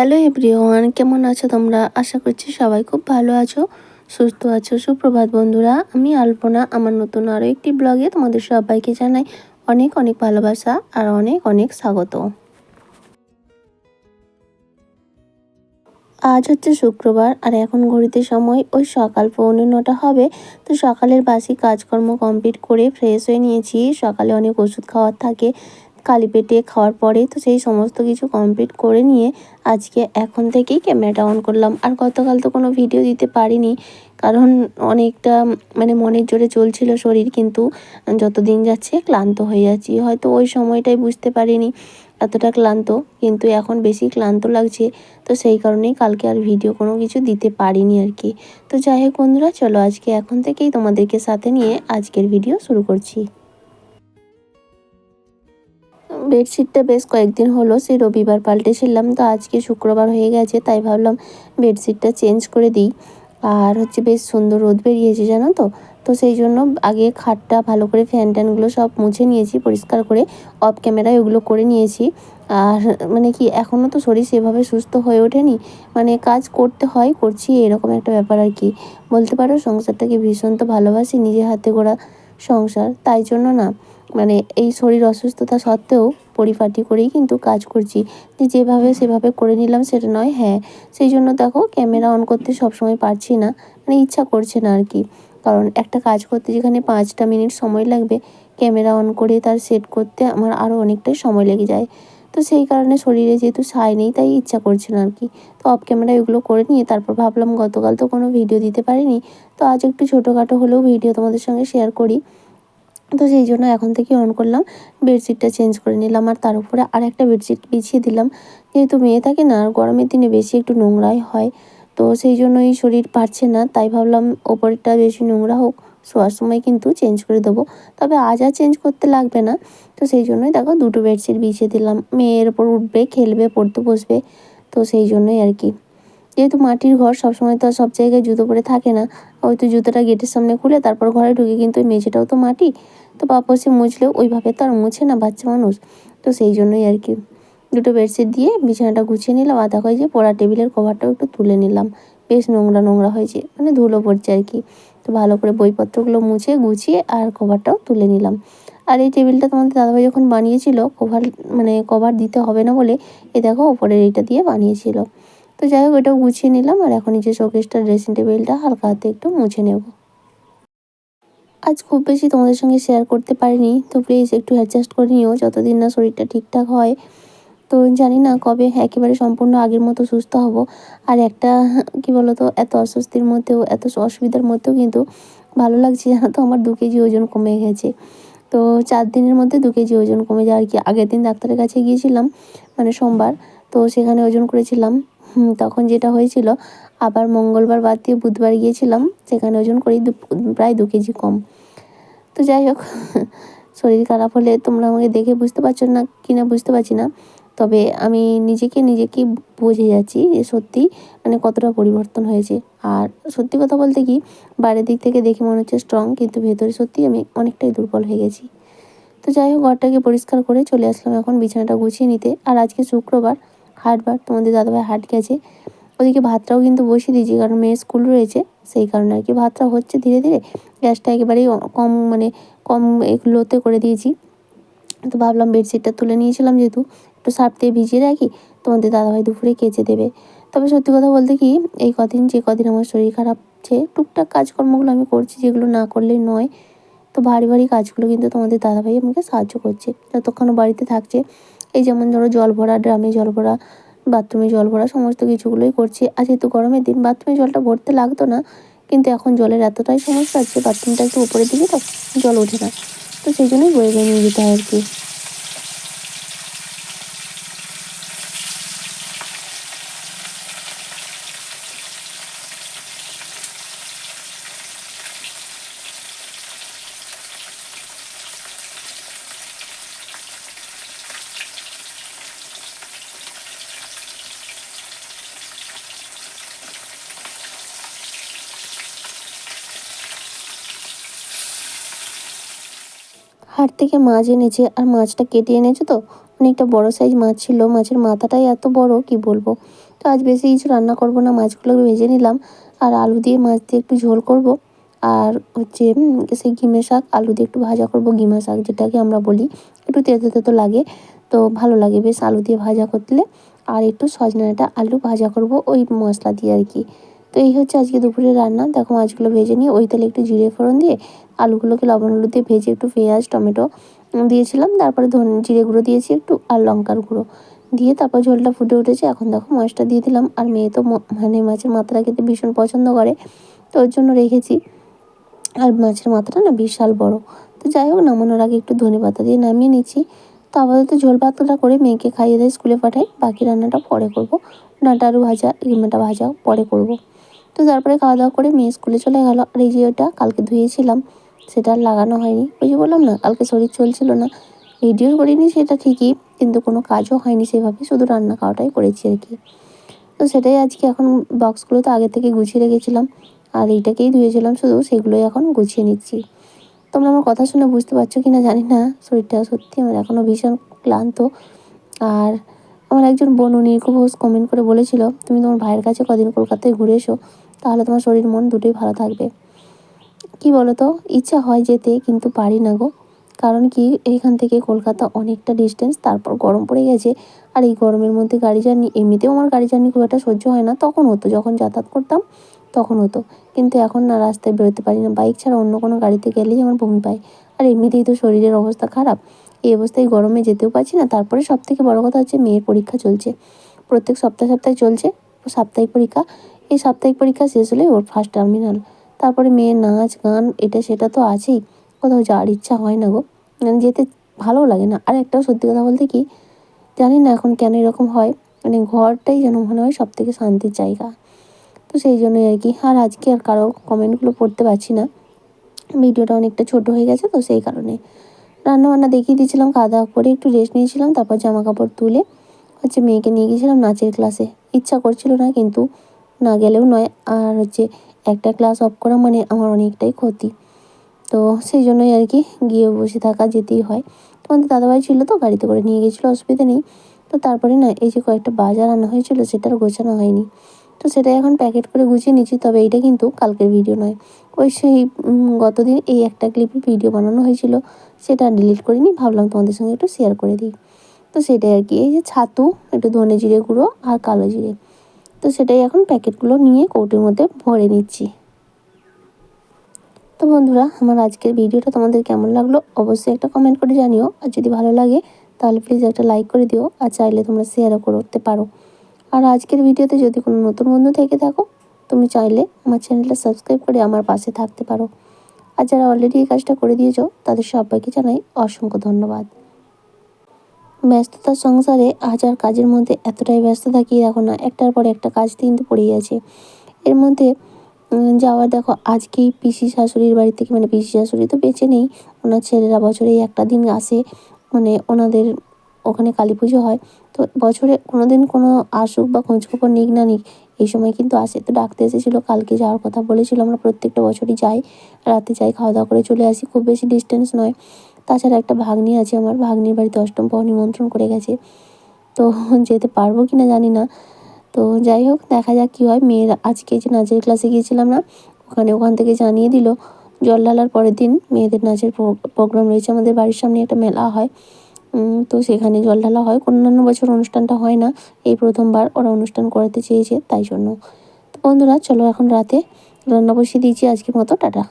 Hello everyone কেমন আছো তোমরা? আশা করছি সবাই খুব ভালো আছো, সুস্থ আছো। সুপ্রভাত বন্ধুরা, আমি আলপনা। আমার নতুন আরও একটি ব্লগে তোমাদের সবাইকে জানাই অনেক অনেক ভালোবাসা আর অনেক অনেক স্বাগত। আজ হচ্ছে শুক্রবার আর এখন ঘড়িতে সময় ওই সকাল পৌনে নটা হবে। তো সকালের বাসি কাজকর্ম কমপ্লিট করে ফ্রেশ হয়ে নিয়েছি। সকালে অনেক ওষুধ খাওয়ার থাকে। কালি পেটে খাওয়ার পরে তো সেই সমস্ত কিছু কমপ্লিট করে নিয়ে আজকে এখন থেকেই ক্যামেরাটা অন করলাম। আর গতকাল তো কোনো ভিডিও দিতে পারিনি, কারণ অনেকটা মানে মনের জোরে চলছিল শরীর, কিন্তু যত দিন যাচ্ছে ক্লান্ত হয়ে যাচ্ছি। হয়তো ওই সময়টাই বুঝতে পারিনি এতটা ক্লান্ত, কিন্তু এখন বেশি ক্লান্ত লাগছে, তো সেই কারণেই কালকে আর ভিডিও কোনো কিছু দিতে পারিনি আর কি। তো যাই হোক বন্ধুরা, চলো আজকে এখন থেকেই তোমাদেরকে সাথে নিয়ে আজকের ভিডিও শুরু করছি। বেডশিটটা বেশ কয়েকদিন হলো, সেই রবিবার পাল্টেছিলাম তো আজকে শুক্রবার হয়ে গেছে, তাই ভাবলাম বেডশিটটা চেঞ্জ করে দিই। আর হচ্ছে বেশ সুন্দর রোদ বেরিয়েছে, জানো তো? তো সেই জন্য আগে খাটটা ভালো করে ফ্যান ট্যানগুলো সব মুছে নিয়েছি, পরিষ্কার করে অফ ক্যামেরায় ওগুলো করে নিয়েছি। আর মানে কি এখনও তো শরীর সেভাবে সুস্থ হয়ে ওঠেনি। মানে কাজ করতে হয়, করছি, এরকম একটা ব্যাপার আর কি। বলতে পারো, সংসারটাকে ভীষণ তো ভালোবাসি নিজের হাতে গড়া সংসার, তাই জন্য না। মানে এই শরীর অসুস্থতা সত্ত্বেও পরিপাটি করেই কিন্তু কাজ করছি। যে যেভাবে সেভাবে করে নিলাম সেটা নয় হ্যাঁ। সেই জন্য দেখো ক্যামেরা অন করতে সবসময় পারছি না মানে ইচ্ছা করছে না আর কি। কারণ একটা কাজ করতে যেখানে পাঁচটা মিনিট সময় লাগবে ক্যামেরা অন করে তার সেট করতে আমার আরও অনেকটাই সময় লেগে যায়। তো সেই কারণে শরীরে যেহেতু সাই নেই, তাই ইচ্ছা করছে না আর কি। তো অফ ক্যামেরা এগুলো করে নিয়ে তারপর ভাবলাম গতকাল তো কোনো ভিডিও দিতে পারিনি। তো আজ একটু ছোটোখাটো হলেও ভিডিও তোমাদের সঙ্গে শেয়ার করি। তো সেই জন্য এখন থেকে অন করলাম বেডশিটটা চেঞ্জ করে নিলাম আর তার উপরে আর একটা বেডশিট বিছিয়ে দিলাম। যেহেতু মেয়ে থাকে না, আর গরমের দিনে বেশি একটু নোংরাই হয়, তো সেই জন্যই শরীর পারছে না, তাই ভাবলাম ওপরটা বেশি নোংরা হোক, শোয়ার সময় কিন্তু চেঞ্জ করে দেবো। তবে আজ আর চেঞ্জ করতে লাগবে না, তো সেই জন্যই দেখো দুটো বেডশিট বিছিয়ে দিলাম। মেয়ের ওপর উঠবে, খেলবে, পড়তে বসবে, তো সেই জন্যই আর কি। যেহেতু মাটির ঘর সবসময় তো আর সব জায়গায় জুতো পরে থাকে না, ওই তো জুতোটা গেটের সামনে খুলে তারপর ঘরে ঢুকে কিন্তু ওই মেঝেটাও তো মাটি। তো পাপসে মুছলেও ওইভাবে তো আর মুছে না বাচ্চা মানুষ। তো সেই জন্যই আর কি দুটো বেডশিট দিয়ে বিছানাটা গুছিয়ে নিলাম, আধা যে পড়া টেবিলের কভারটাও একটু তুলে নিলাম। বেশ নোংরা নোংরা হয়েছে মানে ধুলো পড়ছে আর কি। তো ভালো করে বইপত্রগুলো মুছে, গুছিয়ে আর কভারটাও তুলে নিলাম। আর এই টেবিলটা তোমাদের দাদাভাই যখন বানিয়েছিল, কভার মানে কভার দিতে হবে না বলে, এ দেখো ওপরের এইটা দিয়ে বানিয়েছিল। তো যাই হোক এটাও গুছিয়ে নিলাম আর এখন যে শোকেসটা ড্রেসিং টেবিলটা হালকা হাতে একটু মুছে নেব। আজ খুব বেশি তোমাদের সঙ্গে শেয়ার করতে পারিনি, তো প্লিজ একটু অ্যাডজাস্ট করে নিও, যতদিন না শরীরটা ঠিকঠাক হয়। তো জানি না কবে একেবারে সম্পূর্ণ আগের মতো সুস্থ হব। আর একটা, কি বলতো, এত অস্বস্তির মধ্যেও, এত অসুবিধার মধ্যেও কিন্তু ভালো লাগছে জানো তো, আমার দু কেজি ওজন কমে গেছে। তো চার দিনের মধ্যে দু কেজি ওজন কমে যায়। আর কি আগের দিন ডাক্তারের কাছে গিয়েছিলাম মানে সোমবার, তো সেখানে ওজন করেছিলাম। তখন যেটা হয়েছিল, আবার মঙ্গলবার বাদ দিয়ে বুধবার গিয়েছিলাম, সেখানে ওজন করি প্রায় দু কেজি কম। তো যাই হোক, শরীর খারাপ হলে তোমরা আমাকে দেখে বুঝতে পারছ না কি না বুঝতে পারছি না। তবে আমি নিজেকে নিজেকে বুঝে যাচ্ছি যে সত্যি মানে কতটা পরিবর্তন হয়েছে। আর সত্যি কথা বলতে কি, বাইরের দিক থেকে দেখে মনে হচ্ছে স্ট্রং কিন্তু ভেতরে সত্যি আমি অনেকটাই দুর্বল হয়ে গেছি। তো যাই হোক, ঘরটাকে পরিষ্কার করে চলে আসলাম এখন বিছানাটা গুছিয়ে নিতে। আর আজকে শুক্রবার হাটবার, তোমাদের দাদাভাই হাট গেছে। ওদিকে ভাতটাও কিন্তু বসিয়ে দিয়েছি, কারণ মেয়ের স্কুল রয়েছে, সেই কারণে আর কি। ভাতটা হচ্ছে ধীরে ধীরে, গ্যাসটা একেবারেই কম মানে কম লোতে করে দিয়েছি। তো ভাবলাম বেডশিটটা তুলে নিয়েছিলাম যেহেতু, একটু সার্ফ দিয়ে ভিজিয়ে রাখি, তোমাদের দাদাভাই দুপুরে কেচে দেবে। তবে সত্যি কথা বলতে কি, এই কদিন যে কদিন আমার শরীর খারাপ হচ্ছে টুকটাক কাজকর্মগুলো আমি করছি, যেগুলো না করলেই নয়, তো ভারী ভারী কাজগুলো কিন্তু তোমাদের দাদাভাই আমাকে সাহায্য করছে। যতক্ষণ বাড়িতে থাকছে এই যেমন ধরো জল ভরা ড্রামে জল ভরা বাথরুমে জল ভরা সমস্ত কিছুগুলোই করছি। আর যেহেতু গরমের দিন, বাথরুমে জলটা ভরতে লাগতো না, কিন্তু এখন জলের এতটাই সমস্যা আছে বাথরুমটা একটু উপরে দিকে তো জল ওঠে না। তো সেই জন্যই বয়ে বয়ে নিয়ে যেতে হয় আর কি। হাট থেকে মাছ এনেছে, আর মাছটা কেটে এনেছে তো? অনেকটা বড় সাইজ মাছ ছিল, মাছের মাথাটাই এত বড়, কি বলব? তো আজ বেশি কিছু রান্না করব না, মাছগুলো ভেজে নিলাম। আর আলু দিয়ে মাছ দিয়ে একটু ঝোল করব। আর হচ্ছে সেই ঘিমে শাক, আলু দিয়ে একটু ভাজা করব, ঘিমা শাক যেটাকে আমরা বলি। একটু তেতো তেতো লাগে, তো ভালো লাগে বেশ আলু দিয়ে ভাজা করলে। আর একটু সজনাটা আলু ভাজা করব, ওই মশলা দিয়ে আর কি। তো এই হচ্ছে আজকে দুপুরের রান্না। দেখো মাছগুলো ভেজে নিয়ে, ওই তেলে একটু জিরে ফোড়ন দিয়ে আলুগুলোকে লবণ হলুদ দিয়ে ভেজে একটু পেঁয়াজ, টমেটো দিয়েছিলাম। তারপরে ধন, জিরে গুঁড়ো দিয়েছি একটু আর লঙ্কার গুঁড়ো দিয়ে তারপর ঝোলটা ফুটে উঠেছে। এখন দেখো মাছটা দিয়ে দিলাম। আর মেয়ে তো মানে মাছের মাথাটা খেতে ভীষণ পছন্দ করে, তো ওর জন্য রেখেছি। আর মাছের মাথাটা না বিশাল বড়। তো যাই হোক, নামানোর আগে একটু ধনে পাতা দিয়ে নামিয়ে নিচ্ছি। তো আপাতত ঝোল পাতলাটা করে মেয়েকে খাইয়ে দিয়ে স্কুলে পাঠাই। বাকি রান্নাটা পরে করব। ডাঁটা আলু ভাজা রিমাটা ভাজা পরে করব। তো তারপরে খাওয়া দাওয়া করে মেয়ে স্কুলে চলে গেল। আর এই যে ওটা কালকে ধুয়েছিলাম, সেটা আর লাগানো হয়নি। ওই যে বললাম না, কালকে শরীর চলছিল না। ভিডিও করিনি সেটা ঠিকই, কিন্তু কোনো কাজও হয়নি সেভাবে, শুধু রান্না খাওয়াটাই করেছি আর কি। তো সেটাই আজকে এখন বক্সগুলো তো আগে থেকে গুছিয়ে রেখেছিলাম, আর এইটাকেই ধুয়েছিলাম শুধু, সেগুলোই এখন গুছিয়ে নিচ্ছি। তোমরা আমার কথা শুনে বুঝতে পারছ কি না জানি না, শরীরটা সত্যি আমার এখনও ভীষণ ক্লান্ত। আর আমার একজন বোন উনি খুব কমেন্ট করে বলেছিল, তুমি তোমার ভাইয়ের কাছে কদিন কলকাতায় ঘুরে এসো তাহলে তোমার শরীর, মন দুটোই ভালো থাকবে। কি বলো তো ইচ্ছা হয় যেতে, কিন্তু পারি না গো। কারণ কি? এখান থেকে কলকাতা অনেকটা ডিস্টেন্স তারপর গরম পড়ে গেছে। আর এই গরমের মধ্যে গাড়ি জার্নি, এমনিতেও আমার গাড়ি জার্নি খুব একটা সহ্য হয় না। তখন হতো, যখন যাতায়াত করতাম, তখন হতো। কিন্তু এখন না, রাস্তায় বেরোতে পারি না। বাইক ছাড়া অন্য কোনো গাড়িতে গেলেই আমার বমি পায়। আর এমনিতেই তো শরীরের অবস্থা খারাপ। এই অবস্থায় গরমে যেতেও পারছি না। তারপরে সব থেকে বড়ো কথা হচ্ছে, মেয়ের পরীক্ষা চলছে। প্রত্যেক সপ্তাহে সপ্তাহে চলছে। সাপ্তাহিক পরীক্ষা। এই সাপ্তাহিক পরীক্ষা শেষ হলে ওর ফার্স্ট টার্মিনাল তারপরে মেয়ের নাচ, গান, এটা সেটা তো আছেই। কোথাও যাওয়ার ইচ্ছা হয় না গো। মানে যেতে ভালোও লাগে না। আর একটাও সত্যি কথা বলতে কি, জানি না এখন কেন এরকম হয়। মানে ঘরটাই যেন মনে হয় সব থেকে শান্তির জায়গা। তো সেই জন্যই আর কি। আর আজকে আর কারও কমেন্টগুলো পড়তে পারছি না। ভিডিওটা অনেকটা ছোট হয়ে গেছে তো সেই কারণে। রান্না বান্না দেখিয়ে দিয়েছিলাম খাওয়া দাওয়া করে একটু রেস্ট নিয়েছিলাম, তারপর জামা কাপড় তুলে হচ্ছে মেয়েকে নিয়ে গিয়েছিলাম নাচের ক্লাসে ইচ্ছা করছিল না কিন্তু না গেলেও নয়। আর হচ্ছে একটা ক্লাস অফ করা মানে আমার অনেকটাই ক্ষতি। তো সেই জন্যই আর কি গিয়ে বসে থাকা যেতেই হয়। তোমাদের দাদাভাই ছিল তো, গাড়িতে করে নিয়ে গেছিল, অসুবিধা নেই। তো তারপরে না, এই যে কয়েকটা বাজার আনা হয়েছিল সেটার গোছানো হয়নি। তো সেটাই এখন প্যাকেট করে গুছিয়ে নিচ্ছি, তবে এইটা কিন্তু কালকের ভিডিও নয়। ওই সেই গতদিন এই একটা ক্লিপের ভিডিও বানানো হয়েছিল, সেটা ডিলিট করিনি, ভাবলাম তোমাদের সঙ্গে একটু শেয়ার করে দিই। তো সেটাই আর কি, এই যে ছাতু, একটু ধনে জিরে গুঁড়ো আর কালো জিরে। তো সেটাই এখন প্যাকেটগুলো নিয়ে কৌটির মধ্যে ভরে নিচ্ছি। তো বন্ধুরা, আমার আজকের ভিডিওটা তোমাদের কেমন লাগল অবশ্যই একটা কমেন্ট করে জানিও। আর যদি ভালো লাগে, তাহলে প্লিজ একটা লাইক করে দিও আর চাইলে তোমরা শেয়ারও করতে পারো। আর আজকের ভিডিওতে যদি কোনো নতুন বন্ধু থেকে থাকো, তুমি চাইলে আমার চ্যানেলটা সাবস্ক্রাইব করে আমার পাশে থাকতে পারো। আর যারা অলরেডি এই কাজটা করে দিয়েছ, তাদের সবাইকে জানাই অসংখ্য ধন্যবাদ। ব্যস্ততার সংসারে হাজার কাজের মধ্যে এতটাই ব্যস্ত থাকি, দেখো না, একটার পর একটা কাজ কিন্তু পড়েই আছে। এর মধ্যে যাওয়ার দেখো, আজকেই পিসি শাশুড়ির বাড়ি থেকে মানে পিসি শাশুড়ি তো বেঁচে নেই, ওনার ছেলেরা বছরেই একটা দিন আসে মানে ওনাদের ওখানে কালী পুজো হয়, তো বছরে কোনো দিন কোনো আসুক বা খোঁজখবর নিক না নিক, এই সময় কিন্তু আসে। তো ডাকতে এসেছিল, কালকে যাওয়ার কথা বলেছিল, আমরা প্রত্যেকটা বছরই যাই, রাতে যাই, খাওয়া দাওয়া করে চলে আসি, খুব বেশি ডিস্টেন্স নয়। তাছাড়া একটা ভাগ্নি আছে আমার, ভাগ্নির বাড়িতে অষ্টম পর নিমন্ত্রণ করে গেছে। তো যেতে পারব কি না জানি না। তো যাই হোক, দেখা যাক কী হয়। মেয়ের আজকে যে নাচের ক্লাসে গিয়েছিলাম না, ওখানে ওখান থেকে জানিয়ে দিল, জল ঢালার পরের দিন মেয়েদের নাচের প্রোগ্রাম রয়েছে আমাদের বাড়ির সামনে, একটা মেলা হয়। তো সেখানে জল ঢালা হয়। অন্যান্য বছর অনুষ্ঠানটা হয় না, এই প্রথমবার ওরা অনুষ্ঠান করাতে চেয়েছে, তাই জন্য। তো বন্ধুরা, চলো এখন রাতে রান্না বসিয়ে দিয়েছি আজকের মতো। টাটা।